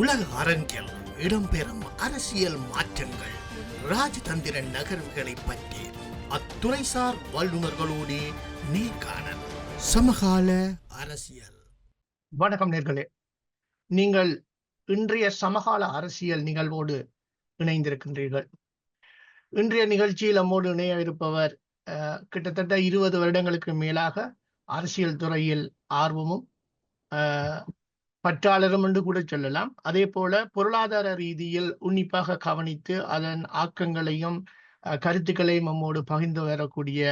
உலக அரங்கில் இடம்பெறும் அரசியல் மாற்றங்கள் ராஜதந்திர நகர்வுகளை பற்றி அத்துறைசார் வல்லுநர்களோடு நேர்காணல் சமகால அரசியல். வணக்கம் நேர்களே. நீங்கள் இன்றைய சமகால அரசியல் நிகழ்வோடு இணைந்திருக்கின்றீர்கள். இன்றைய நிகழ்ச்சியில் நம்மோடு இணைய இருப்பவர் கிட்டத்தட்ட இருபது வருடங்களுக்கு மேலாக அரசியல் துறையில் ஆர்வமும் பற்றாளரும் என்று கூட சொல்லலாம். அதே போல பொருளாதார ரீதியில் உன்னிப்பாக கவனித்து அதன் ஆக்கங்களையும் அஹ், கருத்துக்களையும் நம்மோடு பகிர்ந்து வரக்கூடிய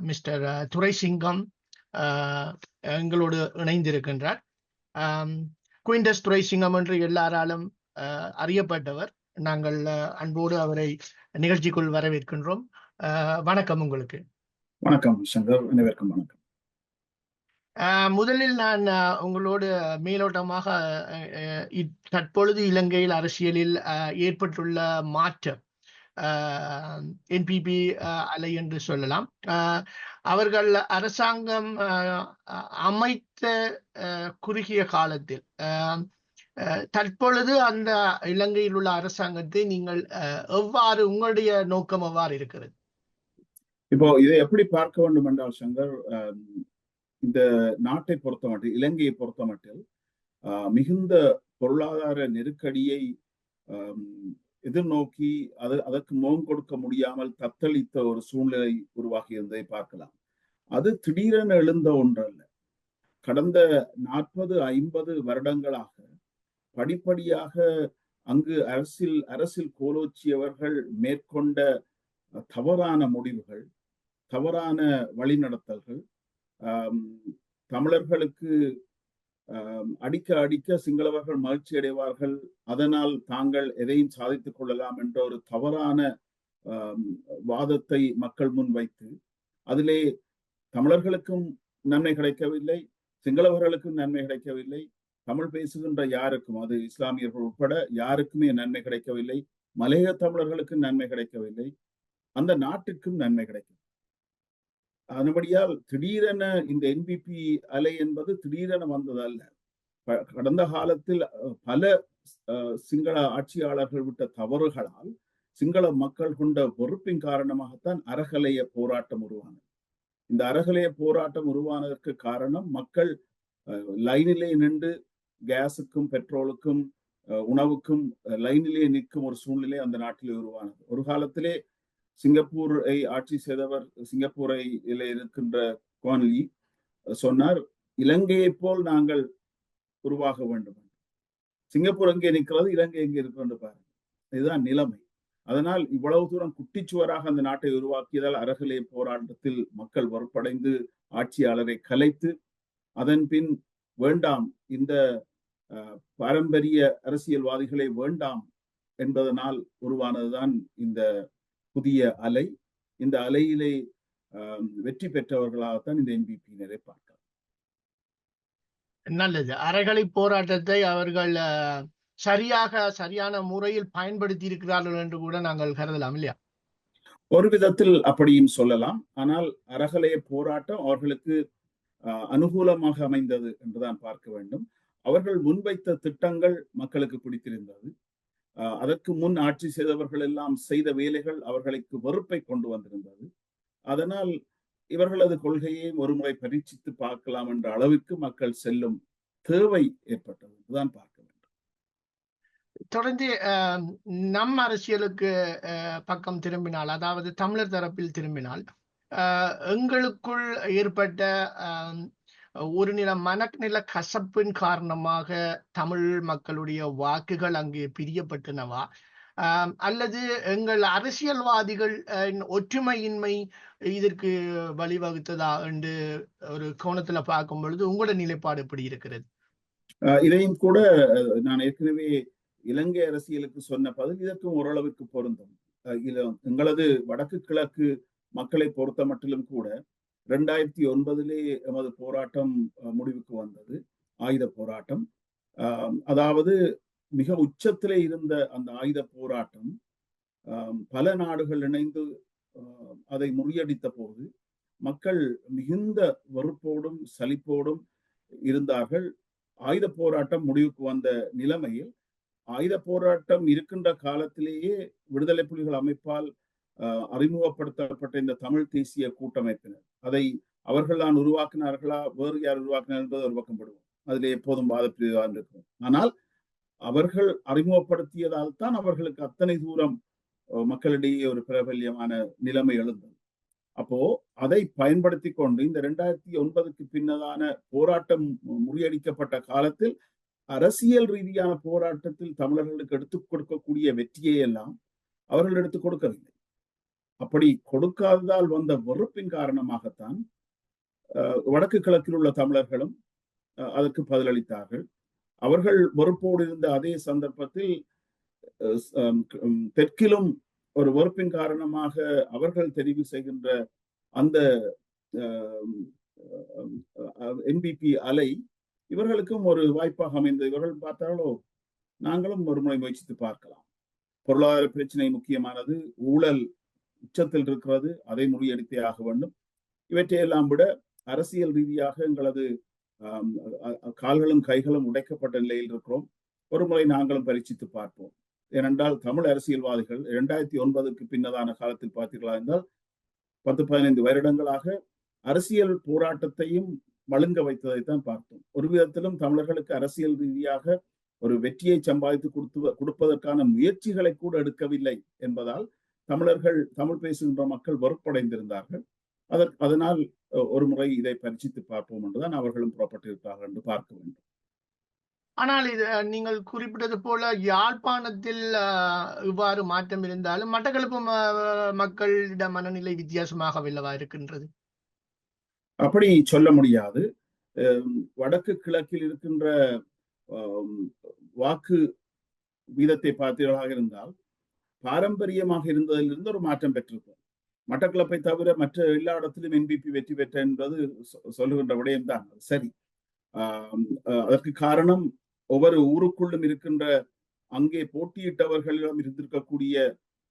மிஸ்டர் துரைசிங்கம் எங்களோடு இணைந்திருக்கின்றார். குயின்டஸ் துரைசிங்கம் என்று எல்லாராலும் அஹ், அறியப்பட்டவர். நாங்கள் அன்போடு அவரை நிகழ்ச்சிக்குள் வரவேற்கின்றோம். வணக்கம் உங்களுக்கு. வணக்கம் சங்கர். அனைவருக்கும் வணக்கம். முதலில் நான் உங்களோடு மேலோட்டமாக அஹ், தற்பொழுது இலங்கையில் அரசியலில் அஹ், ஏற்பட்டுள்ள மாற்றம் என்பிபி அலை என்று சொல்லலாம். அஹ், அவர்கள் அரசாங்கம் அஹ், அமைத்த குறுகிய காலத்தில் அஹ், தற்பொழுது அந்த இலங்கையில் உள்ள அரசாங்கத்தை நீங்கள் அஹ், எவ்வாறு உங்களுடைய நோக்கம் எவ்வாறு இருக்கிறது? இப்போ இதை எப்படி பார்க்க வேண்டும் என்றால் சங்கர் இந்த நாட்டை பொறுத்தமட்டில் இலங்கையை பொறுத்தமட்டில் ஆஹ், மிகுந்த பொருளாதார நெருக்கடியை எதிர்நோக்கி அது அதற்கு முகம் கொடுக்க முடியாமல் தத்தளித்த ஒரு சூழ்நிலை உருவாகி இருந்ததை பார்க்கலாம். அது திடீரென எழுந்த ஒன்றல்ல. கடந்த நாற்பது ஐம்பது வருடங்களாக படிப்படியாக அங்கு அரசில் அரசில் கோலோச்சியவர்கள் மேற்கொண்ட தவறான முடிவுகள் தவறான வழிநடத்தல்கள் தமிழர்களுக்கு அடிக்க அடிக்க சிங்களவர்கள் மகிழ்ச்சி அடைவார்கள். அதனால் தாங்கள் எதையும் சாதித்துக் கொள்ளலாம் என்ற ஒரு தவறான வாதத்தை மக்கள் முன் வைத்து அதிலே தமிழர்களுக்கும் நன்மை கிடைக்கவில்லை சிங்களவர்களுக்கும் நன்மை கிடைக்கவில்லை. தமிழ் பேசுகின்ற யாருக்கும் அது இஸ்லாமியர்கள் உட்பட யாருக்குமே நன்மை கிடைக்கவில்லை. மலையக தமிழர்களுக்கு நன்மை கிடைக்கவில்லை. அந்த நாட்டுக்கும் நன்மை கிடைக்கும் அதன்படியால் திடீரென இந்த என்பிபி அலை என்பது திடீரென வந்ததல்ல கடந்த காலத்தில் பல அஹ், சிங்கள ஆட்சியாளர்கள் விட்ட தவறுகளால் சிங்கள மக்கள் கொண்ட வெறுப்பின் காரணமாகத்தான் அறகலைய போராட்டம் உருவானது. இந்த அறகலைய போராட்டம் உருவானதற்கு காரணம் மக்கள் அஹ், லைனிலே நின்று கேஸுக்கும் பெட்ரோலுக்கும் அஹ், உணவுக்கும் அஹ், லைனிலே நிற்கும் ஒரு சூழ்நிலை அந்த நாட்டிலே உருவானது. ஒரு காலத்திலே சிங்கப்பூரை ஆட்சி செய்தவர் சிங்கப்பூரை இருக்கின்ற கோன்லி சொன்னார் இலங்கையைப் போல் நாங்கள் உருவாக வேண்டும். சிங்கப்பூர் எங்கே நிற்கிறது இலங்கை எங்கே இருக்கிறது பாருங்க. இதுதான் நிலைமை. அதனால் இவ்வளவு தூரம் குட்டிச்சுவராக அந்த நாட்டை உருவாக்கியதால் அரகலே போராட்டத்தில் மக்கள் வறுப்படைந்து ஆட்சியாளரை கலைத்து அதன் பின் வேண்டாம் இந்த பாரம்பரிய அரசியல்வாதிகளை வேண்டாம் என்பதனால் உருவானதுதான் இந்த புதிய அலை இந்த அலையிலே வெற்றி பெற்றவர்களாகத்தான் இந்த என்பிபியினரை பார்க்கலாம். நல்லது. அறகலை போராட்டத்தை அவர்கள் சரியாக சரியான முறையில் பயன்படுத்தி இருக்கிறார்கள் என்று கூட நாங்கள் கருதலாம் இல்லையா? ஒரு விதத்தில் அப்படியும் சொல்லலாம். ஆனால் அறகலைய போராட்டம் அவர்களுக்கு அனுகூலமாக அமைந்தது என்றுதான் பார்க்க வேண்டும். அவர்கள் முன்வைத்த திட்டங்கள் மக்களுக்கு பிடித்திருந்தது. அதற்கு முன் ஆட்சி செய்தவர்கள் எல்லாம் செய்த வேலைகள் அவர்களுக்கு வெறுப்பை கொண்டு வந்திருந்தது. அதனால் இவர்களது கொள்கையை ஒருமுறை பரீட்சித்து பார்க்கலாம் என்ற அளவுக்கு மக்கள் செல்லும் தேவை ஏற்பட்டது. என்றுதான் பார்க்க வேண்டும். தொடர்ந்து அஹ், நம் அரசியலுக்கு அஹ், பக்கம் திரும்பினால் அதாவது தமிழர் தரப்பில் திரும்பினால் அஹ், எங்களுக்குள் ஏற்பட்ட அஹ், ஒரு நில மனநில கசப்பின் காரணமாக தமிழ் மக்களுடைய வாக்குகள் அங்கே பிரியப்பட்டனவா? அல்லது எங்கள் அரசியல்வாதிகள் அஹ், ஒற்றுமையின்மை இதற்கு வழிவகுத்ததா என்று ஒரு கோணத்துல பார்க்கும் பொழுது உங்களோட நிலைப்பாடு எப்படி இருக்கிறது? ஆஹ் இதையும் கூட நான் ஏற்கனவே இலங்கை அரசியலுக்கு சொன்ன பதில் இதற்கும் ஓரளவிற்கு பொருந்தும். எங்களது வடக்கு கிழக்கு மக்களை பொறுத்த மட்டிலும் கூட ரெண்டாயிரத்தி ஒன்பதிலே எமது போராட்டம் முடிவுக்கு வந்தது. ஆயுத போராட்டம். ஆஹ் அதாவது மிக உச்சத்திலே இருந்த அந்த ஆயுத போராட்டம் ஆஹ் பல நாடுகள் இணைந்து அதை முறியடித்த போது மக்கள் மிகுந்த வெறுப்போடும் சலிப்போடும் இருந்தார்கள். ஆயுத போராட்டம் முடிவுக்கு வந்த நிலைமையில் ஆயுத போராட்டம் இருக்கின்ற காலத்திலேயே விடுதலை புலிகள் அமைப்பால் அறிமுகப்படுத்தப்பட்ட இந்த தமிழ் தேசிய கூட்டமைப்பினர். அதை அவர்கள் தான் உருவாக்கினார்களா? வேறு யார் உருவாக்கினார் என்பது ஒரு பக்கம் படுவோம். அதில் எப்போதும் வாதப்பிரிவாக இருக்கும். ஆனால் அவர்கள் அறிமுகப்படுத்தியதால் தான் அவர்களுக்கு அத்தனை தூரம் மக்களிடையே ஒரு பிரபல்யமான நிலைமை எழுந்தது. அப்போ அதை பயன்படுத்தி கொண்டு இந்த ரெண்டாயிரத்தி ஒன்பதுக்கு பின்னதான போராட்டம் முறியடிக்கப்பட்ட காலத்தில் அரசியல் ரீதியான போராட்டத்தில் தமிழர்களுக்கு எடுத்துக் கொடுக்கக்கூடிய வெற்றியை எல்லாம் அவர்கள் எடுத்துக் கொடுக்கவில்லை. அப்படி கொடுக்காததால் வந்த வெறுப்பின் காரணமாகத்தான் வடக்கு கிழக்கில் உள்ள தமிழர்களும் அஹ், அதற்கு பதிலளித்தார்கள். அவர்கள் வெறுப்போடு இருந்த அதே சந்தர்ப்பத்தில் தெற்கிலும் ஒரு வெறுப்பின் காரணமாக அவர்கள் தெரிவு செய்கின்ற அந்த என்பிபி அலை இவர்களுக்கும் ஒரு வாய்ப்பாக அமைந்தது. இவர்கள் பார்த்தாலோ நாங்களும் ஒரு முறை முயற்சித்து பார்க்கலாம். பொருளாதார பிரச்சனை முக்கியமானது ஊழல் உச்சத்தில் இருக்கிறது அதை முறியடித்தே ஆக வேண்டும். இவற்றையெல்லாம் விட அரசியல் ரீதியாக எங்களது கால்களும் கைகளும் உடைக்கப்பட்ட நிலையில் இருக்கிறோம். ஒரு முறை நாங்களும் பரீட்சித்து பார்ப்போம். ஏனென்றால் தமிழ் அரசியல்வாதிகள் இரண்டாயிரத்தி ஒன்பதுக்கு பின்னதான காலத்தில் பார்த்தீர்களா என்றால் பத்து பதினைந்து வருடங்களாக அரசியல் போராட்டத்தையும் மழுங்க வைத்ததைத்தான் பார்த்தோம். ஒரு விதத்திலும் தமிழர்களுக்கு அரசியல் ரீதியாக ஒரு வெற்றியை சம்பாதித்து கொடுத்து கொடுப்பதற்கான முயற்சிகளை கூட எடுக்கவில்லை என்பதால் தமிழர்கள் தமிழ் பேசுகின்ற மக்கள் வெறுப்படைந்திருந்தார்கள். அதற்கு அதனால் ஒரு முறை இதை பரீட்சித்து பார்ப்போம் என்றுதான் அவர்களும் புறப்பட்டிருப்பார்கள் என்று பார்க்க வேண்டும். ஆனால் இது நீங்கள் குறிப்பிட்டது போல யாழ்ப்பாணத்தில் இவ்வாறு மாற்றம் இருந்தாலும் மட்டக்களப்பு மக்களிட மனநிலை வித்தியாசமாக வில்லவா இருக்கின்றது? அப்படி சொல்ல முடியாது. வடக்கு கிழக்கில் இருக்கின்ற வாக்கு வீதத்தை பார்த்தீர்களாக இருந்தால் பாரம்பரியமாக இருந்ததிலிருந்து ஒரு மாற்றம் பெற்றிருக்கும் மட்டக்களப்பை தவிர மற்ற எல்லா இடத்திலும் என்பிபி வெற்றி பெற்ற என்பது சொ- சொல்லுகின்ற விடயம்தான். சரி. அதற்கு காரணம் ஒவ்வொரு ஊருக்குள்ளும் இருக்கின்ற அங்கே போட்டியிட்டவர்களிடம் இருந்திருக்கக்கூடிய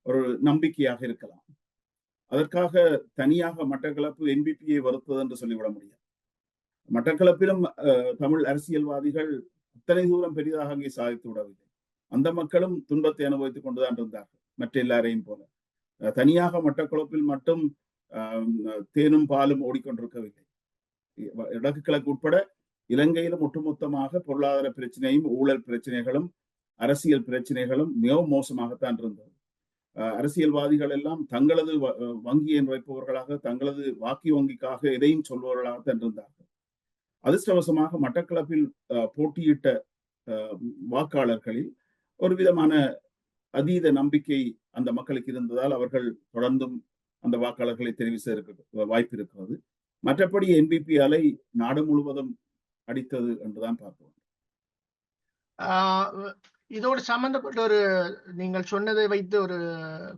ஒரு நம்பிக்கையாக இருக்கலாம். அதற்காக தனியாக மட்டக்களப்பு என்பிபியை வருத்தது என்று சொல்லிவிட முடியாது. மட்டக்களப்பிலும் அஹ், தமிழ் அரசியல்வாதிகள் அத்தனை தூரம் பெரிதாக அங்கே சாதித்து விடவில்லை. அந்த மக்களும் துன்பத்தை அனுபவித்துக் கொண்டுதான் இருந்தார்கள். மற்ற எல்லாரையும் போல தனியாக மட்டக்களப்பில் மட்டும் தேனும் பாலும் ஓடிக்கொண்டிருக்கவில்லை. வடக்கு கிழக்கு உட்பட இலங்கையிலும் ஒட்டுமொத்தமாக பொருளாதார பிரச்சனையும் ஊழல் பிரச்சனைகளும் அரசியல் பிரச்சனைகளும் மிகவும் மோசமாகத்தான் இருந்தது. அஹ் அரசியல்வாதிகள் எல்லாம் தங்களது வ- வங்கியை வைப்பவர்களாக தங்களது வாக்கி வங்கிக்காக எதையும் சொல்பவர்களாகத்தான் இருந்தார்கள். அதிர்ஷ்டவசமாக மட்டக்களப்பில் அஹ், போட்டியிட்ட அஹ், வாக்காளர்களில் ஒரு விதமான அதீத நம்பிக்கை அந்த மக்களுக்கு இருந்ததால் அவர்கள் தொடர்ந்தும் அந்த வாக்காளர்களை தெரிவு செய்ய வாய்ப்பு இருக்கிறது. மற்றபடி என்பிபி அலை நாடு முழுவதும் அடித்தது என்றுதான் பார்க்கிறோம். ஆஹ் இதோடு சம்பந்தப்பட்ட ஒரு நீங்கள் சொன்னதை வைத்து ஒரு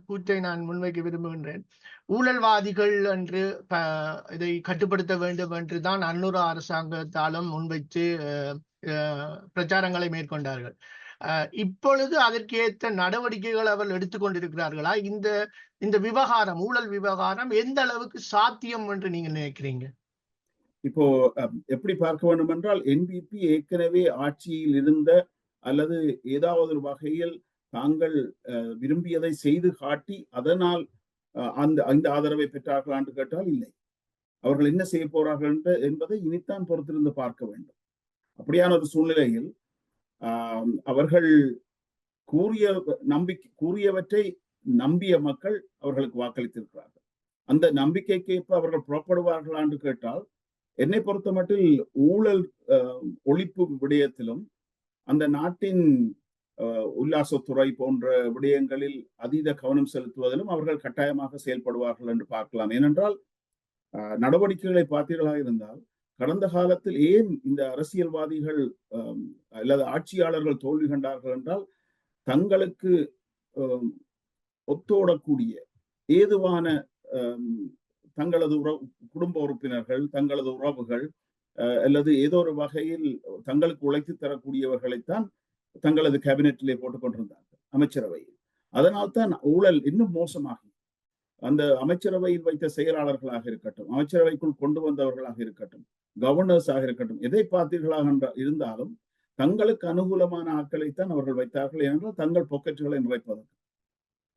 கூற்றை நான் முன்வைக்க விரும்புகின்றேன். ஊழல்வாதிகள் என்று இதை கட்டுப்படுத்த வேண்டும் என்று தான் அன்னூர் அரசாங்கத்தாலும் முன்வைத்து அஹ், அஹ், பிரச்சாரங்களை மேற்கொண்டார்கள். இப்பொழுது அதற்கேற்ற நடவடிக்கைகள் அவர்கள் எடுத்துக்கொண்டிருக்கிறார்களா? இந்த இந்த விவகாரம் ஊழல் விவகாரம் எந்த அளவுக்கு சாத்தியம் என்று நீங்க நினைக்கிறீங்க? இப்போ அஹ், எப்படி பார்க்க வேண்டும் என்றால் என்பிபி ஏற்கனவே ஆட்சியில் இருந்த அல்லது ஏதாவது ஒரு வகையில் தாங்கள் அஹ், விரும்பியதை செய்து காட்டி அதனால் அஹ், அந்த அந்த ஆதரவை பெற்றார்களா என்று கேட்டால் இல்லை. அவர்கள் என்ன செய்ய போறார்கள் என்று- என்பதை இனித்தான் பொறுத்திருந்து பார்க்க வேண்டும். அப்படியான ஒரு சூழ்நிலையில் அவர்கள் கூறிய நம்பிக்கை கூறியவற்றை நம்பிய மக்கள் அவர்களுக்கு வாக்களித்திருக்கிறார்கள். அந்த நம்பிக்கைக்கேற்ப அவர்கள் புறப்படுவார்களா என்று கேட்டால் என்னை பொறுத்தமட்டில் ஊழல் ஒழிப்பு விடயத்திலும் அந்த நாட்டின் உல்லாசத்துறை போன்ற விடயங்களில் அதீத கவனம் செலுத்துவதிலும் அவர்கள் கட்டாயமாக செயல்படுவார்கள் என்று பார்க்கலாம். ஏனென்றால் நடவடிக்கைகளை பார்த்தீர்களாக இருந்தால் கடந்த காலத்தில் ஏன் இந்த அரசியல்வாதிகள் அல்லது ஆட்சியாளர்கள் தோல்வி கண்டார்கள் என்றால் தங்களுக்கு ஒத்தோடக்கூடிய ஏதுவான தங்களது உறவு குடும்ப உறுப்பினர்கள் தங்களது உறவுகள் அஹ், அல்லது ஏதோ ஒரு வகையில் தங்களுக்கு உழைத்து தரக்கூடியவர்களைத்தான் தங்களது கேபினெட்டிலே போட்டுக் கொண்டிருந்தார்கள் அமைச்சரவையில். அதனால்தான் ஊழல் இன்னும் மோசமாகி அந்த அமைச்சரவையில் வைத்த செயலாளர்களாக இருக்கட்டும் அமைச்சரவைக்குள் கொண்டு வந்தவர்களாக இருக்கட்டும் கவர்னர்ஸாக இருக்கட்டும் எதை பார்த்தீர்களாக இருந்தாலும் தங்களுக்கு அனுகூலமான ஆட்களைத்தான் அவர்கள் வைத்தார்கள் ஏனென்றால் தங்கள் பொக்கெட்டுகளை நிறைப்பதற்கு.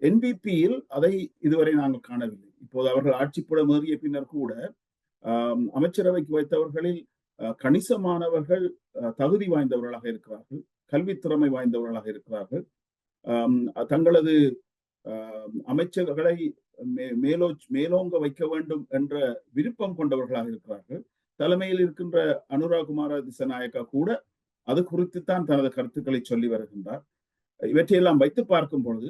என்பிபியில் அதை இதுவரை நாங்கள் காணவில்லை. இப்போது அவர்கள் ஆட்சிப்புடம் ஏறிய பின்னர் கூட அமைச்சரவைக்கு வைத்தவர்களில் அஹ், கணிசமானவர்கள் அஹ், தகுதி வாய்ந்தவர்களாக இருக்கிறார்கள் கல்வித் திறமை வாய்ந்தவர்களாக இருக்கிறார்கள். தங்களது அமைச்சர்களை மே- மேலோ மேலோங்க வைக்க வேண்டும் என்ற விருப்பம் கொண்டவர்களாக இருக்கிறார்கள். தலைமையில் இருக்கின்ற அனுரா குமார திசநாயக்கா கூட அது குறித்துத்தான் தனது கருத்துக்களை சொல்லி வருகின்றார். இவற்றையெல்லாம் வைத்து பார்க்கும் பொழுது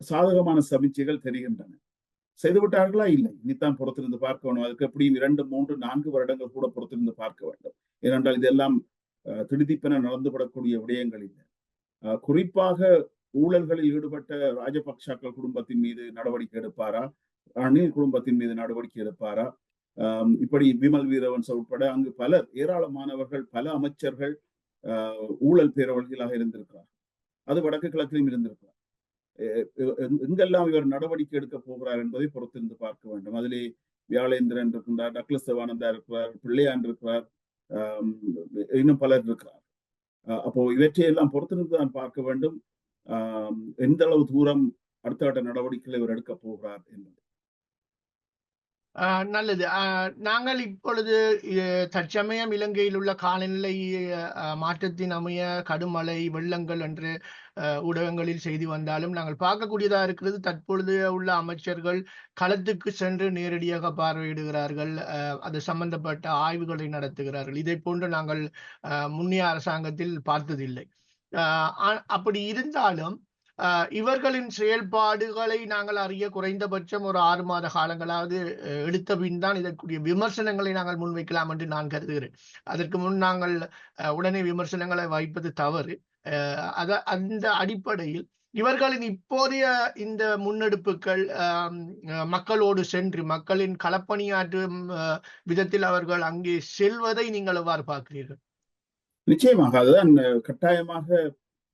சாதகமான சமீட்சைகள் தெரிகின்றன. செய்துவிட்டார்களா? இல்லை. இனித்தான் பொறுத்திருந்து பார்க்க வேண்டும். அதுக்கு எப்படியும் இரண்டு மூன்று நான்கு வருடங்கள் கூட பொறுத்திருந்து பார்க்க வேண்டும். ஏனென்றால் இதெல்லாம் அஹ், திடுதிப்பென நடந்துவிடக்கூடிய விடயங்கள் இல்லை. குறிப்பாக ஊழல்களில் ஈடுபட்ட ராஜபக்சாக்கள் குடும்பத்தின் மீது நடவடிக்கை எடுப்பாரா? ரணில் குடும்பத்தின் மீது நடவடிக்கை எடுப்பாரா? இப்படி விமல் வீரவன்ஸ் உட்பட அங்கு பலர் ஏராளமானவர்கள் பல அமைச்சர்கள் ஆஹ், ஊழல் பேரவர்களாக இருந்திருக்கிறார். அது வடக்கு கிழக்கிலும் இருந்திருக்கிறார். எங்கெல்லாம் இவர் நடவடிக்கை எடுக்க போகிறார் என்பதை பொறுத்திருந்து பார்க்க வேண்டும். அதிலே வியாழேந்திரன் இருக்கின்றார் டக்ளஸ் சிவானந்தா இருக்கிறார் பிள்ளையான் இருக்கிறார் இன்னும் பலர் இருக்கிறார். அப்போ இவற்றையெல்லாம் பொறுத்திருந்து தான் பார்க்க வேண்டும். எந்த அளவு தூரம் அடுத்த கட்ட நடவடிக்கைகளை இவர் எடுக்க போகிறார் என்பது. நல்லது. ஆஹ் நாங்கள் இப்பொழுது தற்சமயம் இலங்கையில் உள்ள காலநிலை அஹ், மாற்றத்தின் அமைய கடுமழை வெள்ளங்கள் என்று ஊடகங்களில் செய்தி வந்தாலும் நாங்கள் பார்க்கக்கூடியதா இருக்கிறது. தற்பொழுது உள்ள அமைச்சர்கள் களத்துக்கு சென்று நேரடியாக பார்வையிடுகிறார்கள். அஹ், அது சம்பந்தப்பட்ட ஆய்வுகளை நடத்துகிறார்கள். இதை போன்று நாங்கள் அஹ், முன்னைய அரசாங்கத்தில் பார்த்ததில்லை. ஆஹ் அப்படி இருந்தாலும் இவர்களின் செயல்பாடுகளை நாங்கள் அறிய குறைந்தபட்சம் ஒரு ஆறு மாத காலங்களாவது எடுத்த பின் தான் இதற்குரிய விமர்சனங்களை நாங்கள் முன்வைக்கலாம் என்று நான் கருதுகிறேன். அதற்கு முன் நாங்கள் உடனே விமர்சனங்களை வைப்பது தவறு. அத அந்த அடிப்படையில் இவர்களின் இப்போதைய இந்த முன்னெடுப்புகள் மக்களோடு சென்று மக்களின் களப்பணியாற்றும் விதத்தில் அவர்கள் அங்கே செல்வதை நீங்கள் எவ்வாறு பார்க்கிறீர்கள்? நிச்சயமாக அதுதான் கட்டாயமாக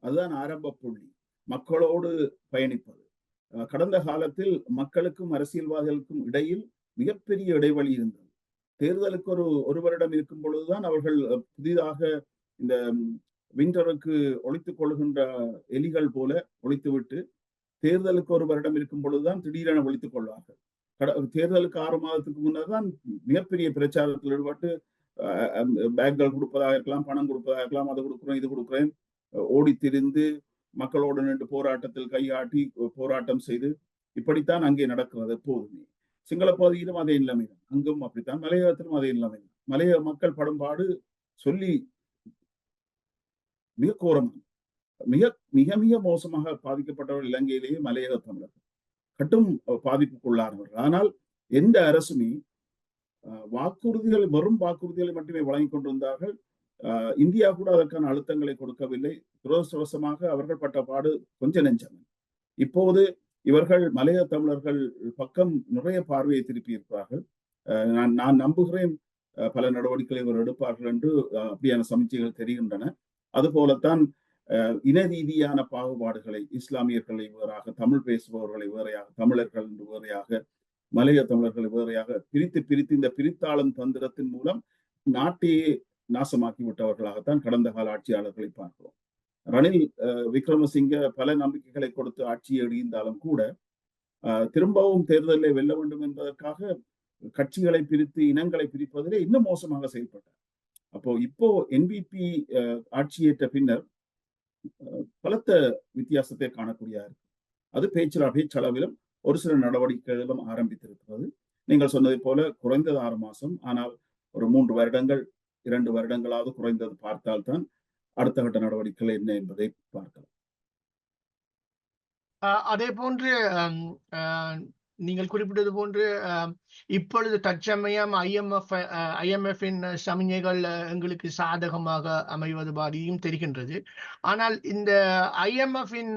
அதுதான் ஆரம்ப புள்ளி. மக்களோடு பயணிப்பது. கடந்த காலத்தில் மக்களுக்கும் அரசியல்வாதிகளுக்கும் இடையில் மிகப்பெரிய இடைவெளி இருந்தது. தேர்தலுக்கு ஒரு ஒரு வருடம் இருக்கும் பொழுதுதான் அவர்கள் புதிதாக இந்த விண்டருக்கு ஒழித்துக் கொள்கின்ற எலிகள் போல ஒழித்துவிட்டு தேர்தலுக்கு ஒரு வருடம் இருக்கும் பொழுதுதான் திடீரென ஒழித்துக் கொள்வார்கள். கட- தேர்தலுக்கு ஆறு மாதத்துக்கு முன்னர் தான் மிகப்பெரிய பிரச்சாரத்தில் ஈடுபட்டு அஹ், பேக்குகள் கொடுப்பதாக இருக்கலாம் பணம் கொடுப்பதாக இருக்கலாம் அது கொடுக்குறேன் இது கொடுக்குறேன் ஓடி திரிந்து மக்களோடு நின்று போராட்டத்தில் கையாட்டி போராட்டம் செய்து இப்படித்தான் அங்கே நடக்கிறது எப்போதுமே. சிங்கள பகுதியிலும் அதே நிலைமை தான். அங்கும் அப்படித்தான். மலையகத்திலும் அதே நிலைமை தான். மலையக மக்கள் படும்பாடு சொல்லி மிக கோரமாக மிக மிக மிக மோசமாக பாதிக்கப்பட்டவர்கள் இலங்கையிலேயே மலையக தமிழர்கள். கட்டும் பாதிப்புக்குள்ளானவர்கள். ஆனால் எந்த அரசுமே அஹ், வாக்குறுதிகள் வெறும் வாக்குறுதிகளை மட்டுமே வழங்கிக் கொண்டிருந்தார்கள். இந்தியா கூட அதற்கான அழுத்தங்களை கொடுக்கவில்லை. துரதிருஷ்டவசமாக அவர்கள் பட்ட பாடு கொஞ்ச நெஞ்சம். இப்போது இவர்கள் மலைய தமிழர்கள் பக்கம் நிறைய பார்வையை திருப்பி இருக்கிறார்கள். நான் நான் நம்புகிறேன் பல நடவடிக்கைகளை இவர் எடுப்பார்கள் என்று அப்படியான சமிச்சைகள் தெரிகின்றன. அதுபோலத்தான் இன ரீதியான பாகுபாடுகளை இஸ்லாமியர்களை வேறாக தமிழ் பேசுபவர்களை வேறையாக தமிழர்கள் என்று வேறையாக மலைய தமிழர்களை வேறையாக பிரித்து பிரித்து இந்த பிரித்தாளும் தந்திரத்தின் மூலம் நாட்டையே நாசமாக்கி விட்டவர்களாகத்தான் கடந்த கால ஆட்சியாளர்களை பார்க்கிறோம். ரணில் அஹ், விக்ரமசிங்க பல நம்பிக்கைகளை கொடுத்து ஆட்சியை எழுந்தாலும் கூட திரும்பவும் தேர்தலில் வெல்ல வேண்டும் என்பதற்காக கட்சிகளை பிரித்து இனங்களை பிரிப்பதிலே இன்னும் மோசமாக செயல்பட்டார். அப்போ இப்போ என்பிபி ஆட்சியேற்ற பின்னர் அஹ், பலத்த வித்தியாசத்தை காணக்கூடியா இருக்கு அது பேச்சுவார்த்தை பேச்சளவிலும் ஒரு சில நடவடிக்கைகளும் ஆரம்பித்திருக்கிறது. நீங்கள் சொன்னதை போல குறைந்தது ஆறு மாசம். ஆனால் ஒரு மூன்று வருடங்கள் இரண்டு வருடங்களாவது குறைந்தது பார்த்தால்தான் அடுத்த கட்ட நடவடிக்கைகள் என்ன என்பதை பார்க்கலாம். அதே போன்று நீங்கள் குறிப்பிட்டது போன்று இப்பொழுது தற்சமயம் ஐஎம்எஃப் ஐஎம்எஃபின் சமிஞைகள் எங்களுக்கு சாதகமாக அமைவது மாதிரியும் தெரிகின்றது. ஆனால் இந்த ஐஎம்எஃபின்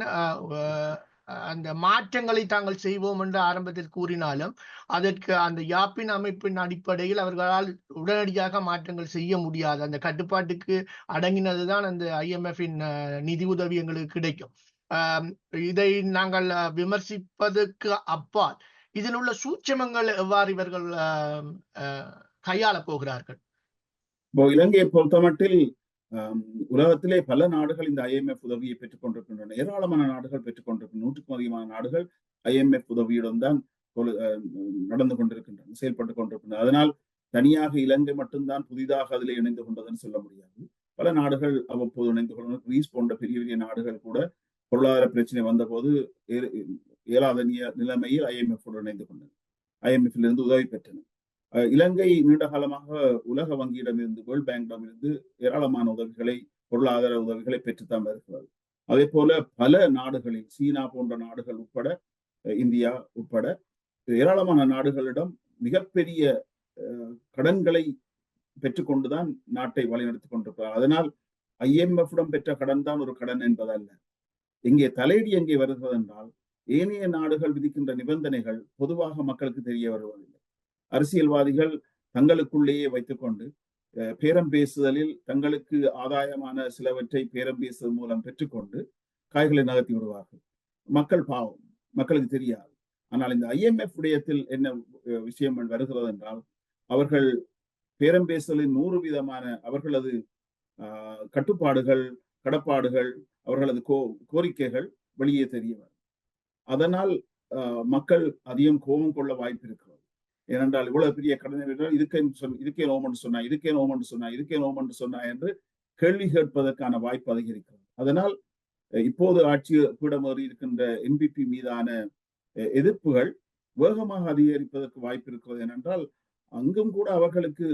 அந்த மாற்றங்களை தாங்கள் செய்வோம் என்று ஆரம்பத்தில் கூறினாலும் அதற்கு அந்த யாப்பின் அமைப்பின் அடிப்படையில் அவர்களால் உடனடியாக மாற்றங்கள் செய்ய முடியாது. அந்த கட்டுப்பாட்டுக்கு அடங்கினதுதான் அந்த ஐஎம்எஃப்பின் நிதி உதவி எங்களுக்கு கிடைக்கும். இதை நாங்கள் விமர்சிப்பதற்கு அப்பால் இதில் உள்ள சூட்சமங்கள் எவ்வாறு இவர்கள் கையாள கையாளப் போகிறார்கள்? இலங்கையை பொறுத்தமட்டில் உலகத்திலே பல நாடுகள் இந்த ஐஎம்எஃப் உதவியை பெற்றுக் கொண்டிருக்கின்றன. ஏராளமான நாடுகள் பெற்றுக் கொண்டிருக்கின்றன. நூற்றுக்கும் அதிகமான நாடுகள் ஐஎம்எஃப் உதவியுடன் தான் நடந்து கொண்டிருக்கின்றன செயல்பட்டு கொண்டிருக்கின்றன. அதனால் தனியாக இலங்கை மட்டும்தான் புதிதாக அதில் இணைந்து கொண்டதுன்னு சொல்ல முடியாது. பல நாடுகள் அவ்வப்போது இணைந்து கொண்டனர் கிரீஸ் போன்ற பெரிய பெரிய நாடுகள் கூட பொருளாதார பிரச்சனை வந்தபோது இயலாத நிலைமையில் ஐஎம்எஃப் இணைந்து கொண்டன. ஐஎம்எஃப்ல இருந்து உதவி பெற்றன. இலங்கை நீண்ட காலமாக உலக வங்கியிடமிருந்து வேர்ல்ட் பேங்கிடமிருந்து ஏராளமான உதவிகளை பொருளாதார உதவிகளை பெற்றுத்தான் வருகிறது. அதே போல பல நாடுகளில் சீனா போன்ற நாடுகள் உட்பட இந்தியா உட்பட ஏராளமான நாடுகளிடம் மிகப்பெரிய அஹ், கடன்களை பெற்றுக்கொண்டுதான் நாட்டை வழிநடத்தி கொண்டிருக்கிறார். அதனால் ஐஎம்எஃப்டம் பெற்ற கடன் தான் ஒரு கடன் என்பதல்ல. இங்கே தலையடி எங்கே வருகிறது என்றால் ஏனைய நாடுகள் விதிக்கின்ற நிபந்தனைகள் பொதுவாக மக்களுக்கு தெரிய வருவதில்லை. அரசியல்வாதிகள் தங்களுக்குள்ளேயே வைத்துக்கொண்டு அஹ், பேரம் பேசுதலில் தங்களுக்கு ஆதாயமான சிலவற்றை பேரம் பேசுவது மூலம் பெற்றுக்கொண்டு காய்களை நகர்த்தி விடுவார்கள். மக்கள் பாவம் மக்களுக்கு தெரியாது. ஆனால் இந்த ஐஎம்எஃப் விடயத்தில் என்ன விஷயம் வருகிறது என்றால் அவர்கள் பேரம் பேசுதலின் நூறு விதமான அவர்களது ஆஹ், கட்டுப்பாடுகள் கடப்பாடுகள் அவர்களது கோ கோரிக்கைகள் வெளியே தெரிய வரும். அதனால் மக்கள் அதிகம் கோபம் கொள்ள வாய்ப்பு இருக்கிறது ஏனென்றால் இவ்வளவு பெரிய கடனை இதுக்கே சொன்ன இதுக்கே நோமென்று சொன்னா இதுக்கே நோமென்று சொன்னா இதுக்கே நோமென்று சொன்னா என்று கேள்வி கேட்பதற்கான வாய்ப்பு அதிகரிக்கிறது. அதனால் இப்போது ஆட்சி பீடமேறி இருக்கின்ற என்பிபி மீதான எதிர்ப்புகள் வேகமாக அதிகரிப்பதற்கு வாய்ப்பு இருக்கிறது. ஏனென்றால் அங்கும் கூட அவர்களுக்கு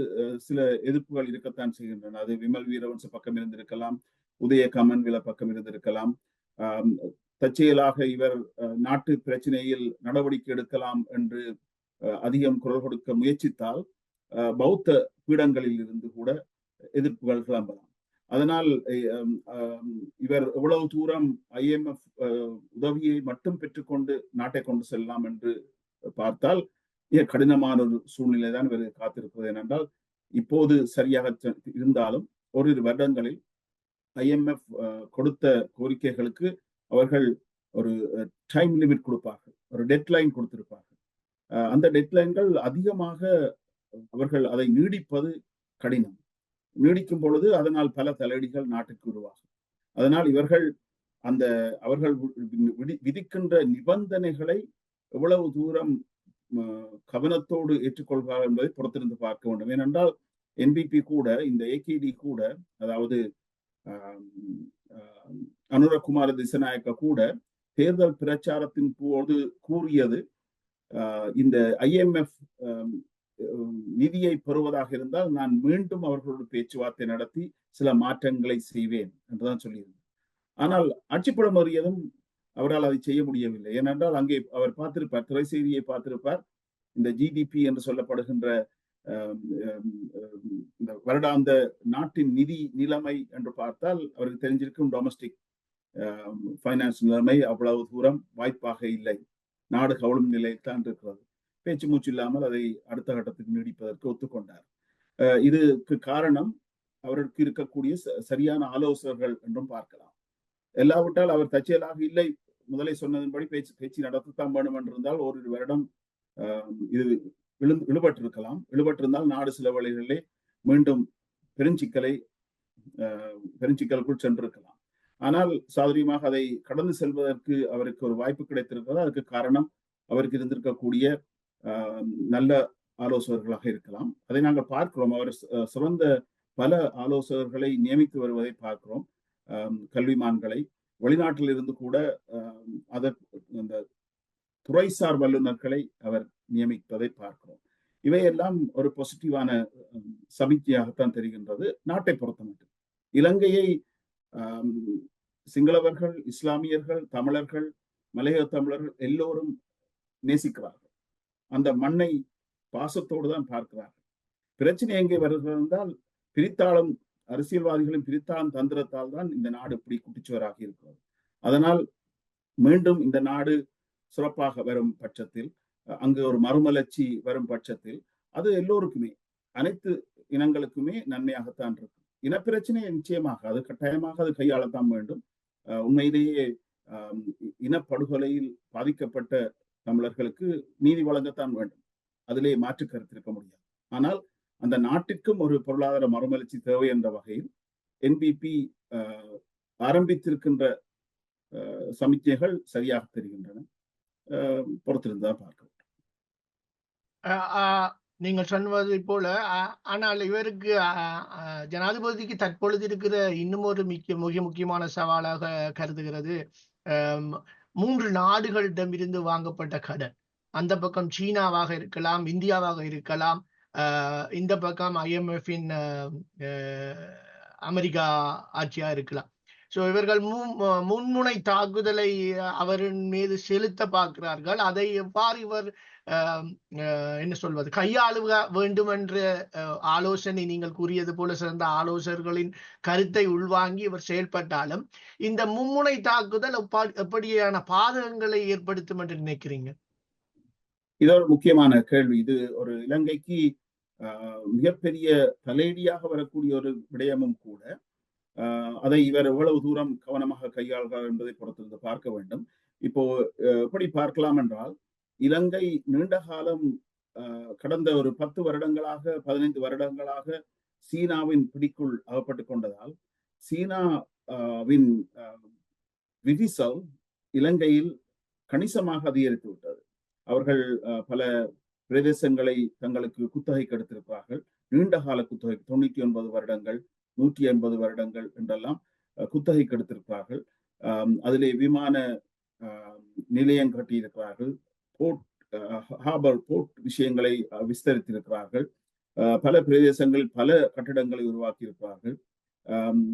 சில எதிர்ப்புகள் இருக்கத்தான் செய்கின்றன. அது விமல் வீரவன்ச பக்கம் இருந்திருக்கலாம் உதய கமன்வில பக்கம் இருந்திருக்கலாம். தற்செயலாக இவர் அஹ், நாட்டு பிரச்சனையில் நடவடிக்கை எடுக்கலாம் என்று அதிகம் குரல் கொடுக்க முயற்சித்தால் பௌத்த பீடங்களில் இருந்து கூட எதிர்ப்புகள் கிளம்பலாம். அதனால் இவர் எவ்வளவு தூரம் ஐஎம்எஃப் உதவியை மட்டும் பெற்றுக்கொண்டு நாட்டை கொண்டு செல்லலாம் என்று பார்த்தால் மிக கடினமான ஒரு சூழ்நிலை தான் இவர் காத்திருப்பது ஏனென்றால் இப்போது சரியாக இருந்தாலும் ஓரிரு வருடங்களில் ஐஎம்எஃப் கொடுத்த கோரிக்கைகளுக்கு அவர்கள் ஒரு டைம் லிமிட் கொடுப்பார்கள். ஒரு டெட்லைன் கொடுத்திருப்பார்கள். அந்த டெட்லைன்கள் அதிகமாக அவர்கள் அதை நீடிப்பது கடினம். நீடிக்கும் பொழுது அதனால் பல தலையடிகள் நாட்டுக்கு உருவாகும். அதனால் இவர்கள் அந்த அவர்கள் விதி- விதிக்கின்ற நிபந்தனைகளை எவ்வளவு தூரம் கவனத்தோடு ஏற்றுக்கொள்கிறார்கள் என்பதை புறத்திருந்து பார்க்க வேண்டும். ஏனென்றால் என்பிபி கூட இந்த ஏகேடி கூட அதாவது அனுரகுமார திசநாயக்க கூட தேர்தல் பிரச்சாரத்தின் போது கூறியது இந்த ஐஎம்எஃப் நிதியை பெறுவதாக இருந்தால் நான் மீண்டும் அவர்களோடு பேச்சுவார்த்தை நடத்தி சில மாற்றங்களை செய்வேன் என்றுதான் சொல்லியிருந்தேன். ஆனால் ஆட்சிப்படம் அறியதும் அவரால் அதை செய்ய முடியவில்லை. ஏனென்றால் அங்கே அவர் பார்த்திருப்பார் திரை செய்தியை பார்த்திருப்பார். இந்த ஜிடிபி என்று சொல்லப்படுகின்ற இந்த வருடாந்த நாட்டின் நிதி நிலைமை என்று பார்த்தால் அவருக்கு தெரிஞ்சிருக்கும் டொமஸ்டிக் ஃபைனான்ஸ் நிலைமை அவ்வளவு தூரம் வாய்ப்பாக இல்லை. நாடு கவலும் நிலையில் தான் இருக்கிறது. பேச்சு மூச்சு இல்லாமல் அதை அடுத்த கட்டத்துக்கு நீடிப்பதற்கு ஒத்துக்கொண்டார். அஹ் இதுக்கு காரணம் அவருக்கு இருக்கக்கூடிய ச- சரியான ஆலோசகர்கள் என்றும் பார்க்கலாம். எல்லாவிட்டால் அவர் தற்செயலாக இல்லை. முதலை சொன்னதன்படி பேச்சு பேச்சு நடத்தத்தான் வேண்டும் என்றிருந்தால் ஒரு வருடம் இது விழு விழுபட்டிருக்கலாம் விழுபட்டிருந்தால் நாடு சில வழிகளிலே மீண்டும் பெருஞ்சிக்கலை பெருஞ்சிக்கலுக்குள் சென்றிருக்கலாம். ஆனால் சாதுரியமாக அதை கடந்து செல்வதற்கு அவருக்கு ஒரு வாய்ப்பு கிடைத்திருக்கிறது அதுக்கு காரணம் அவருக்கு இருந்திருக்கக்கூடிய ஆஹ், நல்ல ஆலோசகர்களாக இருக்கலாம். அதை நாங்கள் பார்க்கிறோம். அவர் சிறந்த பல ஆலோசகர்களை நியமித்து வருவதை பார்க்கிறோம். கல்விமான்களை. வெளிநாட்டில் இருந்து கூட ஆஹ், அந்த துறைசார் வல்லுநர்களை அவர் நியமிப்பதை பார்க்கிறோம். இவையெல்லாம் ஒரு பாசிட்டிவான சமிக்ஞையாகத்தான் தெரிகின்றது. நாட்டை பொறுத்த மட்டும். இலங்கையை சிங்களவர்கள் இஸ்லாமியர்கள் தமிழர்கள் மலையக தமிழர்கள் எல்லோரும் நேசிக்கிறார்கள். அந்த மண்ணை பாசத்தோடு தான் பார்க்கிறார்கள். பிரச்சனை எங்கே வருகிறது என்றால் பிரித்தாளும் அரசியல்வாதிகளின் பிரித்தாளும் தந்திரத்தால் தான் இந்த நாடு இப்படி குட்டிச்சுவராக இருக்கிறது. அதனால் மீண்டும் இந்த நாடு சிறப்பாக வரும் பட்சத்தில் அங்கு ஒரு மறுமலர்ச்சி வரும் பட்சத்தில் அது எல்லோருக்குமே அனைத்து இனங்களுக்குமே நன்மையாகத்தான் இருக்கும். இனப்பிரச்சனை நிச்சயமாக அது கட்டாயமாக அது கையாளத்தான் வேண்டும். உண்மையிலேயே இனப்படுகொலையில் பாதிக்கப்பட்ட தமிழர்களுக்கு நீதி வழங்கத்தான் வேண்டும். அதிலே மாற்று கருத்து இருக்க முடியாது. ஆனால் அந்த நாட்டிற்கும் ஒரு பொருளாதார மறுமலர்ச்சி தேவை என்ற வகையில் என்பிபி ஆரம்பித்திருக்கின்ற அஹ், சமிக்ஞைகள் சரியாக தெரிகின்றன. அஹ், பொறுத்திருந்தா பார்க்க வேண்டும். நீங்கள் சொன்னது போல ஆனால் இவருக்கு ஜனாதிபதிக்கு தற்பொழுது இருக்கிற இன்னும் ஒரு மிக்க மிக முக்கியமான சவாலாக கருதுகிறது. அம், மூன்று நாடுகளிடமிருந்து வாங்கப்பட்ட கடன். அந்த பக்கம் சீனாவாக இருக்கலாம் இந்தியாவாக இருக்கலாம். இந்த பக்கம் ஐஎம்எஃபின் அமெரிக்கா ஆட்சியா இருக்கலாம். சோ இவர்கள் முன்முனை தாக்குதலை அவரின் மீது செலுத்த பார்க்கிறார்கள். அதை எவ்வாறு இவர் அஹ், என்ன சொல்வது கையாளுக வேண்டும் என்ற ஆலோசனை நீங்கள் கூறியது போல சிறந்த ஆலோசகர்களின் கருத்தை உள்வாங்கி இவர் செயல்பட்டாலும் இந்த மும்முனை தாக்குதல் எப்படியான பாதகங்களை ஏற்படுத்தும் என்று நினைக்கிறீங்க? இது ஒரு முக்கியமான கேள்வி. இது ஒரு இலங்கைக்கு ஆஹ், மிகப்பெரிய தலையடியாக வரக்கூடிய ஒரு விடயமும் கூட அதை இவர் எவ்வளவு தூரம் கவனமாக கையாள்கிறார் என்பதை பொறுத்திருந்து பார்க்க வேண்டும். இப்போ எப்படி பார்க்கலாம் என்றால் இலங்கை நீண்ட காலம் ஆஹ், கடந்த ஒரு பத்து வருடங்களாக பதினைந்து வருடங்களாக சீனாவின் பிடிக்குள் அகப்பட்டு கொண்டதால் சீனாவின் ஆஹ், விதிசல் இலங்கையில் கணிசமாக அதிகரித்து விட்டது. அவர்கள் அஹ், பல பிரதேசங்களை தங்களுக்கு குத்தகைக்கு எடுத்திருக்கிறார்கள். நீண்ட கால குத்தகை தொண்ணூத்தி ஒன்பது வருடங்கள் நூற்றி ஐம்பது வருடங்கள் என்றெல்லாம் குத்தகை குத்தகைக்கு எடுத்திருக்கிறார்கள். அதிலே விமான நிலையம் கட்டியிருக்கிறார்கள். போர்ட் ஹார்பர் போர்ட் விஷயங்களை விஸ்தரித்திருக்கிறார்கள். பல பிரதேசங்களில் பல கட்டிடங்களை உருவாக்கியிருப்பார்கள் இருக்கிறார்கள் ஆம்,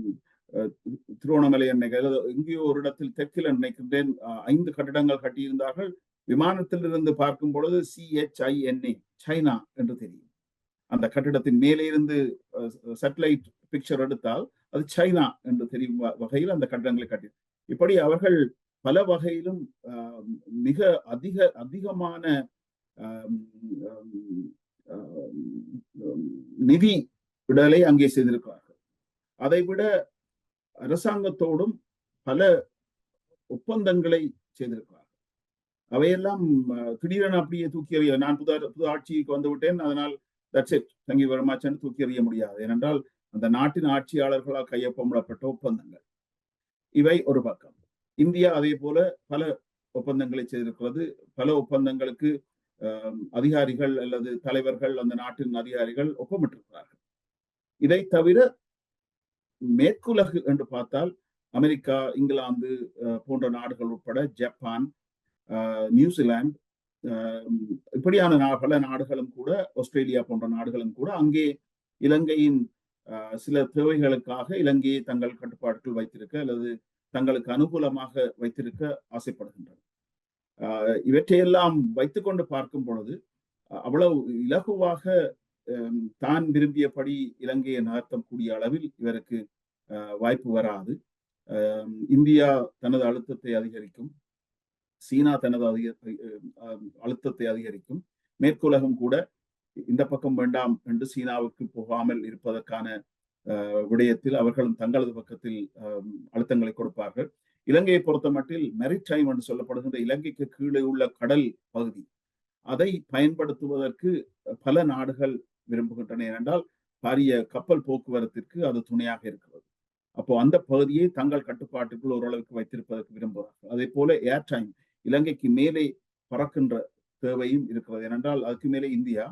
திருவண்ணாமலை எண்ணெய் எங்கேயோ ஒரு இடத்தில் தெற்கில் நினைக்கின்றேன் ஐந்து கட்டிடங்கள் கட்டியிருந்தார்கள். விமானத்தில் இருந்து பார்க்கும் பொழுது சிஹெச்ஐஎன்ஏ சைனா என்று தெரியும். அந்த கட்டிடத்தின் மேலே இருந்து சேட்டலைட் பிக்சர் எடுத்தால் அது சைனா என்று தெரியும் வகையில் அந்த கட்டிடங்களை கட்டி இப்படி அவர்கள் பல வகையிலும் மிக அதிக அதிகமான நிதி விடலை அங்கே செய்திருக்கிறார்கள். அதைவிட அரசாங்கத்தோடும் பல ஒப்பந்தங்களை செய்திருக்கிறார்கள். அவையெல்லாம் திடீரென அப்படியே தூக்கி எறிய நான் புது புது ஆட்சிக்கு வந்து விட்டேன் அதனால் தட்ஸ் இட் தங்கி வரமாச்சேன்னு தூக்கி எறிய முடியாது. ஏனென்றால் அந்த நாட்டின் ஆட்சியாளர்களால் கையொப்பமிடப்பட்ட ஒப்பந்தங்கள். இவை ஒரு பக்கம். இந்தியா அதே போல பல ஒப்பந்தங்களை செய்திருக்கிறது. பல ஒப்பந்தங்களுக்கு அதிகாரிகள் அல்லது தலைவர்கள் அந்த நாட்டின் அதிகாரிகள் ஒப்பமிட்டிருக்கிறார்கள். இதை தவிர மேற்குலகு என்று பார்த்தால் அமெரிக்கா இங்கிலாந்து போன்ற நாடுகள் உட்பட ஜப்பான் நியூசிலாந்து இப்படியான பல நாடுகளும் கூட ஆஸ்திரேலியா போன்ற நாடுகளும் கூட அங்கே இலங்கையின் சில தேவைகளுக்காக இலங்கையை தங்கள் கட்டுப்பாட்டுக்குள் வைத்திருக்க அல்லது தங்களுக்கு அனுகூலமாக வைத்திருக்க ஆசைப்படுகின்றன. இவற்றையெல்லாம் வைத்துக்கொண்டு பார்க்கும் பொழுது அவ்வளவு இலகுவாக அஹ், தான் விரும்பியபடி இலங்கையை நகர்த்தக்கூடிய அளவில் இவருக்கு வாய்ப்பு வராது. இந்தியா தனது அழுத்தத்தை அதிகரிக்கும். சீனா தனது அதிக அஹ், அழுத்தத்தை அதிகரிக்கும். மேற்குலகம் கூட இந்த பக்கம் வேண்டாம் என்று சீனாவுக்கு போகாமல் இருப்பதற்கான விடயத்தில் அவர்களும் தங்களது பக்கத்தில் அழுத்தங்களை கொடுப்பார்கள். இலங்கையை பொறுத்த மட்டில் மெரிடைம் என்று சொல்லப்படுகின்ற இலங்கைக்கு கீழே உள்ள கடல் பகுதி. அதை பயன்படுத்துவதற்கு பல நாடுகள் விரும்புகின்றன ஏனென்றால் பாரிய கப்பல் போக்குவரத்திற்கு அது துணையாக இருக்கிறது. அப்போ அந்த பகுதியை தங்கள் கட்டுப்பாட்டுக்குள் ஓரளவுக்கு வைத்திருப்பதற்கு விரும்புகிறார்கள். அதே போல ஏர் டைம் இலங்கைக்கு மேலே பறக்கின்ற தேவையும் இருக்கிறது. ஏனென்றால் அதுக்கு மேலே இந்தியா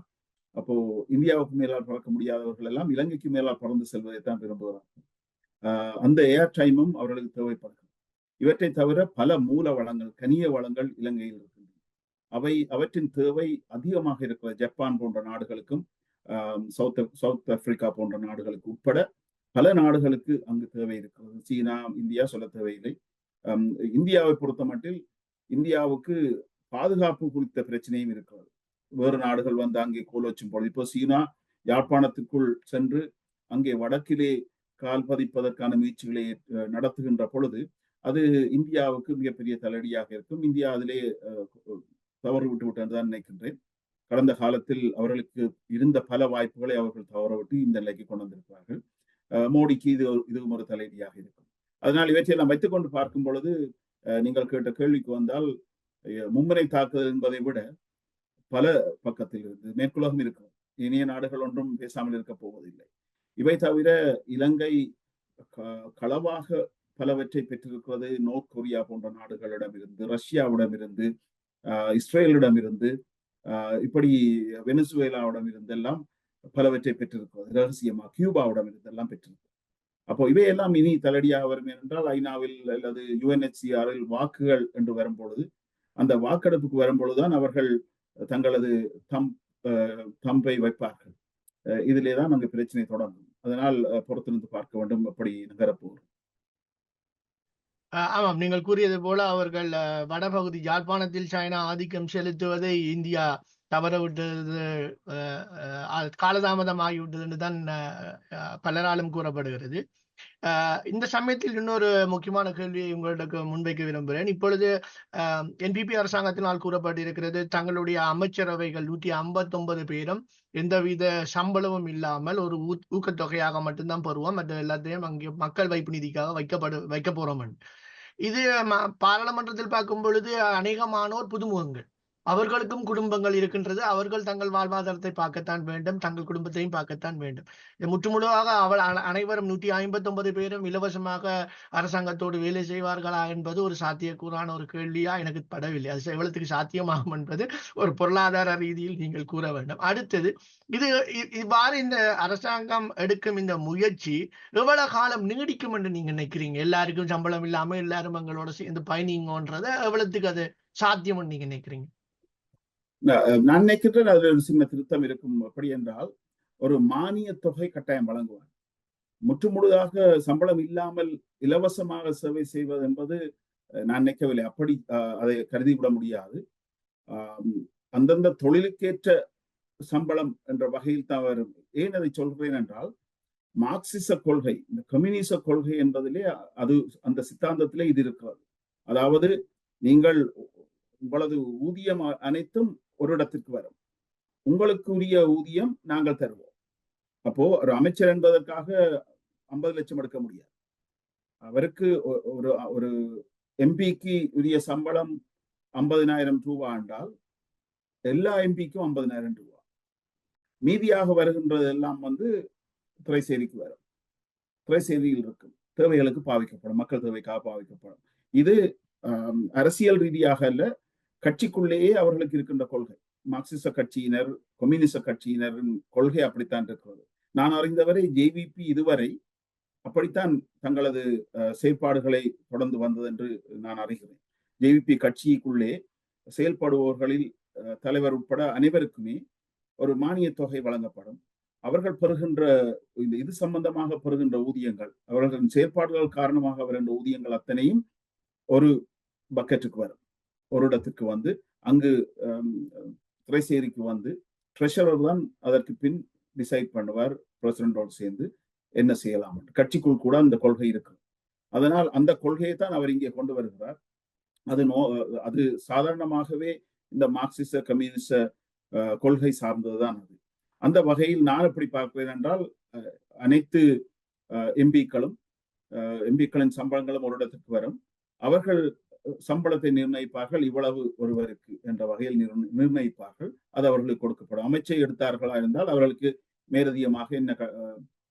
அப்போ இந்தியாவுக்கு மேலால் பறக்க முடியாதவர்கள் எல்லாம் இலங்கைக்கு மேலால் பறந்து செல்வதை தான் விரும்புகிறார்கள். ஆஹ் அந்த ஏர் டைமும் அவர்களுக்கு தேவைப்படுகிறது. இவற்றை தவிர பல மூல வளங்கள் கனிய வளங்கள் இலங்கையில் இருக்கின்றன. அவை அவற்றின் தேவை அதிகமாக இருக்கிற ஜப்பான் போன்ற நாடுகளுக்கும் ஆஹ் சவுத் சவுத் ஆப்பிரிக்கா போன்ற நாடுகளுக்கு உட்பட பல நாடுகளுக்கு அங்கு தேவை இருக்கிறது. சீனா இந்தியா சொல்ல தேவையில்லை. இந்தியாவை பொறுத்த மட்டில் இந்தியாவுக்கு பாதுகாப்பு குறித்த பிரச்சனையும் இருக்கிறது. வேறு நாடுகள் வந்து அங்கே கோல் வச்சும் பொழுது இப்போ சீனா யாழ்ப்பாணத்துக்குள் சென்று அங்கே வடக்கிலே கால் பதிப்பதற்கான முயற்சிகளை நடத்துகின்ற பொழுது அது இந்தியாவுக்கு மிகப்பெரிய தலையடியாக இருக்கும். இந்தியா அதிலே தவறு விட்டு விட்டு தான் நினைக்கின்றேன். கடந்த காலத்தில் அவர்களுக்கு இருந்த பல வாய்ப்புகளை அவர்கள் தவறவிட்டு இந்த நிலைக்கு கொண்டு வந்திருக்கிறார்கள். அஹ், மோடிக்கு இது இதுவும் ஒரு தலையடியாக இருக்கும். அதனால் இவற்றையெல்லாம் வைத்துக்கொண்டு பார்க்கும் பொழுது அஹ், நீங்கள் கேட்ட கேள்விக்கு வந்தால் மும்முனை தாக்குதல் என்பதை விட பல பக்கத்தில் இருந்து மேற்குலகம் இருக்கிறது. இனிய நாடுகள் ஒன்றும் பேசாமல் இருக்க போவதில்லை. இவை தவிர இலங்கை களவாக பலவற்றை பெற்றிருக்கிறது. நோர்த் கொரியா போன்ற நாடுகளிடமிருந்து ரஷ்யாவிடமிருந்து இஸ்ரேலிடமிருந்து இப்படி வெனிசுவேலாவிடம் இருந்தெல்லாம் பலவற்றை பெற்றிருக்கிறது. ரகசியமா? கியூபாவிடம் இருந்தெல்லாம் பெற்றிருக்கிறது. அப்போ இவையெல்லாம் இனி தலடியாக வரும் என்றால் ஐநாவில் அல்லது யுஎன்ஹெச்சிஆரில் வாக்குகள் என்று வரும்பொழுது அந்த வாக்கெடுப்புக்கு வரும்பொழுதுதான் அவர்கள் தங்களது தம் தம்பை வைப்பார்கள். இதிலே தான் அங்கு பிரச்சனை தொடங்கும். அதனால் பொறுத்திருந்து பார்க்க வேண்டும். அப்படி நகரப்போகும் ஆமாம். நீங்கள் கூறியது போல அவர்கள் வடபகுதி யாழ்ப்பாணத்தில் சைனா ஆதிக்கம் செலுத்துவதை இந்தியா தவற விட்டது அஹ், அஹ், காலதாமதம் ஆகிவிட்டது என்று தான் அஹ், பலராலும் கூறப்படுகிறது. இந்த சமயத்தில் இன்னொரு முக்கியமான கேள்வியை உங்களுக்கு முன்வைக்க விரும்புகிறேன் இப்பொழுது என்பிபி அரசாங்கத்தினால் கூறப்பட்டிருக்கிறது தங்களுடைய அமைச்சரவைகள் நூற்றி ஐம்பத்தொன்பது பேரும் எந்தவித சம்பளமும் இல்லாமல் ஒரு ஊ- ஊக்கத்தொகையாக மட்டும்தான் பெறுவோம். மற்ற எல்லாத்தையும் அங்கே மக்கள் வைப்பு நிதிக்காக வைக்கப்படு வைக்க போறோம். இது பாராளுமன்றத்தில் பார்க்கும் பொழுது அநேகமானோர் புதுமுகங்கள். அவர்களுக்கும் குடும்பங்கள் இருக்கின்றது. அவர்கள் தங்கள் வாழ்வாதாரத்தை பார்க்கத்தான் வேண்டும். தங்கள் குடும்பத்தையும் பார்க்கத்தான் வேண்டும். முற்றுமுழுவாக அவள் அனைவரும் நூற்றி ஐம்பத்தி ஒன்பது பேரும் இலவசமாக அரசாங்கத்தோடு வேலை செய்வார்களா என்பது ஒரு சாத்தியக்கூறான ஒரு கேள்வியா எனக்கு படவில்லை. அது எவ்வளவுக்கு சாத்தியமாகும் என்பது ஒரு பொருளாதார ரீதியில் நீங்கள் கூற வேண்டும். அடுத்தது இது இ- இவ்வாறு இந்த அரசாங்கம் எடுக்கும் இந்த முயற்சி எவ்வளவு காலம் நீடிக்கும் என்று நீங்க நினைக்கிறீங்க? எல்லாருக்கும் சம்பளம் இல்லாம எல்லாரும் எங்களோட சேர்ந்து பயணிங்கன்றத எவ்வளவுக்கு அது சாத்தியம்னு நீங்க நினைக்கிறீங்க? நான் நினைக்கின்றேன் அதில் ஒரு சின்ன திருத்தம் இருக்கும். எப்படி என்றால் ஒரு மானிய தொகை கட்டாயம் வழங்குவார். முற்றுமுழுதாக சம்பளம் இல்லாமல் இலவசமாக சேவை செய்வது என்பது நான் நினைக்கவில்லை. அப்படி அஹ், அதை கருதிவிட முடியாது. அந்தந்த தொழிலுக்கேற்ற சம்பளம் என்ற வகையில் தான் வரும். ஏன் அதை சொல்கிறேன் என்றால் மார்க்சிச கொள்கை இந்த கம்யூனிச கொள்கை என்பதிலே அது அந்த சித்தாந்தத்திலே இது இருக்கிறது. அதாவது நீங்கள் உங்களது ஊதியம் அனைத்தும் ஒரு இடத்திற்கு வரும். உங்களுக்கு உரிய ஊதியம் நாங்கள் தருவோம். அப்போ ஒரு அமைச்சர் என்பதற்காக ஐம்பது லட்சம் எடுக்க முடியாது. அவருக்கு ஒரு ஒரு எம்பிக்கு உரிய சம்பளம் ஐம்பதினாயிரம் ரூபா என்றால் எல்லா எம்பிக்கும் ஐம்பதினாயிரம் ரூபா. மீதியாக வருகின்றதெல்லாம் வந்து துறை செய்திக்கு வரும். துறை செய்தியில் இருக்கும். தேவைகளுக்கு பாவிக்கப்படும். மக்கள் தேவைக்காக பாவிக்கப்படும். இது அரசியல் ரீதியாக அல்ல கட்சிக்குள்ளேயே அவர்களுக்கு இருக்கின்ற கொள்கை. மார்க்சிச கட்சியினர் கம்யூனிச கட்சியினரின் கொள்கை அப்படித்தான் இருக்கிறது. நான் அறிந்தவரை ஜேவிபி இதுவரை அப்படித்தான் தங்களது அஹ், செயற்பாடுகளை தொடர்ந்து வந்தது என்று நான் அறிகிறேன். ஜேவிபி கட்சிக்குள்ளே செயல்படுபவர்களில் தலைவர் உட்பட அனைவருக்குமே ஒரு மானிய தொகை வழங்கப்படும். அவர்கள் பெறுகின்ற இந்த இது சம்பந்தமாக பெறுகின்ற ஊதியங்கள் அவர்களின் செயற்பாடுகள் காரணமாக வருகின்ற ஊதியங்கள் அத்தனையும் ஒரு பக்கெட்டுக்கு வரும். ஒரு இடத்துக்கு வந்து அங்கு திரைசேரிக்கு வந்து ட்ரெஷரர் தான் அதற்கு பின் டிசைட் பண்ணுவார் பிரசிடண்டோடு சேர்ந்து என்ன செய்யலாம் கட்சிக்குள் கூட அந்த கொள்கை இருக்கு. அதனால் அந்த கொள்கையை தான் அவர் இங்கே கொண்டு வருகிறார். அது நோ அது சாதாரணமாகவே இந்த மார்க்சிச கம்யூனிச அஹ், கொள்கை சார்ந்ததுதான் அது. அந்த வகையில் நான் எப்படி பார்க்கிறேன் என்றால் அஹ், அனைத்து எம்பிக்களும் எம்பிக்களின் சம்பளங்களும் ஒரு இடத்துக்கு வரும். அவர்கள் சம்பளத்தை நிர்ணயிப்பார்கள் இவ்வளவு ஒருவருக்கு என்ற வகையில் நிர்ணயிப்பார்கள். அது அவர்களுக்கு கொடுக்கப்படும். அமைச்சை எடுத்தார்களா இருந்தால் அவர்களுக்கு மேலதிகமாக என்ன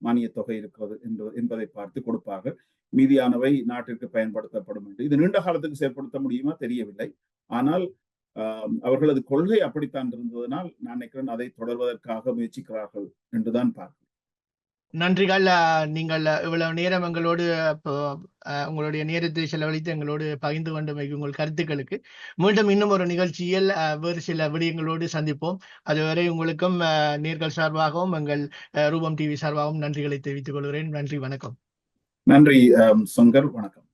மானிய தொகை இருக்கிறது என்பது என்பதை பார்த்து கொடுப்பார்கள். மீதியானவை நாட்டிற்கு பயன்படுத்தப்படும் என்று. இது நீண்ட காலத்துக்கு செயற்படுத்த முடியுமா? தெரியவில்லை. ஆனால் ஆஹ், அவர்களது கொள்கை அப்படித்தான் இருந்ததனால் நான் நினைக்கிறேன் அதை தொடர்வதற்காக முயற்சிக்கிறார்கள் என்றுதான் பார்க்கிறேன். நன்றிகள். நீங்கள் இவ்வளவு நேரம் எங்களோடு உங்களுடைய நேரத்தை செலவழித்து எங்களோடு பகிர்ந்து கொண்டமைக்கு உங்கள் கருத்துக்களுக்கு. மீண்டும் இன்னும் ஒரு நிகழ்ச்சியில் அஹ், வேறு சில விடயங்களோடு சந்திப்போம். அதுவரை உங்களுக்கும் அஹ், நேர்கள் சார்பாகவும் எங்கள் ரூபம் டிவி சார்பாகவும் நன்றிகளை தெரிவித்துக் கொள்கிறேன். நன்றி வணக்கம். நன்றி சங்கர் வணக்கம்.